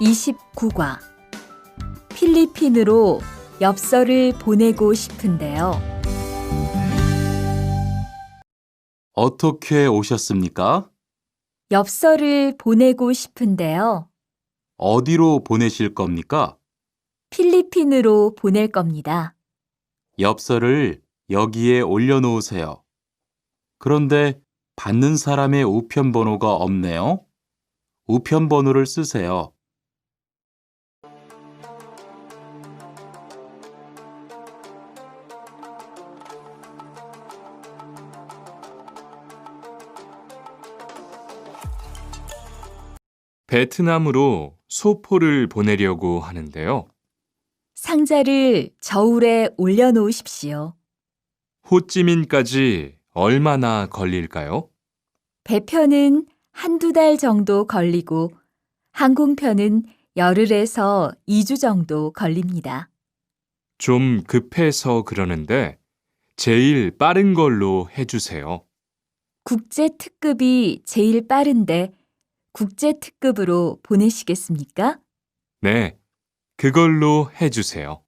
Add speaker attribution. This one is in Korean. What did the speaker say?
Speaker 1: 29과 필리핀으로 엽서를 보내고 싶은데요.
Speaker 2: 어떻게 오셨습니까?
Speaker 1: 엽서를 보내고 싶은데요.
Speaker 2: 어디로 보내실 겁니까?
Speaker 1: 필리핀으로 보낼 겁니다.
Speaker 2: 엽서를 여기에 올려놓으세요. 그런데 받는 사람의 우편 번호가 없네요. 우편 번호를 쓰세요.
Speaker 3: 베트남으로 소포를 보내려고 하는데요.
Speaker 1: 상자를 저울에 올려놓으십시오.
Speaker 3: 호찌민까지 얼마나 걸릴까요?
Speaker 1: 배편은 한두 달 정도 걸리고 항공편은 열흘에서 2주 정도 걸립니다.
Speaker 3: 좀 급해서 그러는데 제일 빠른 걸로 해주세요.
Speaker 1: 국제 특급이 제일 빠른데 국제 특급으로 보내시겠습니까?
Speaker 3: 네, 그걸로 해주세요.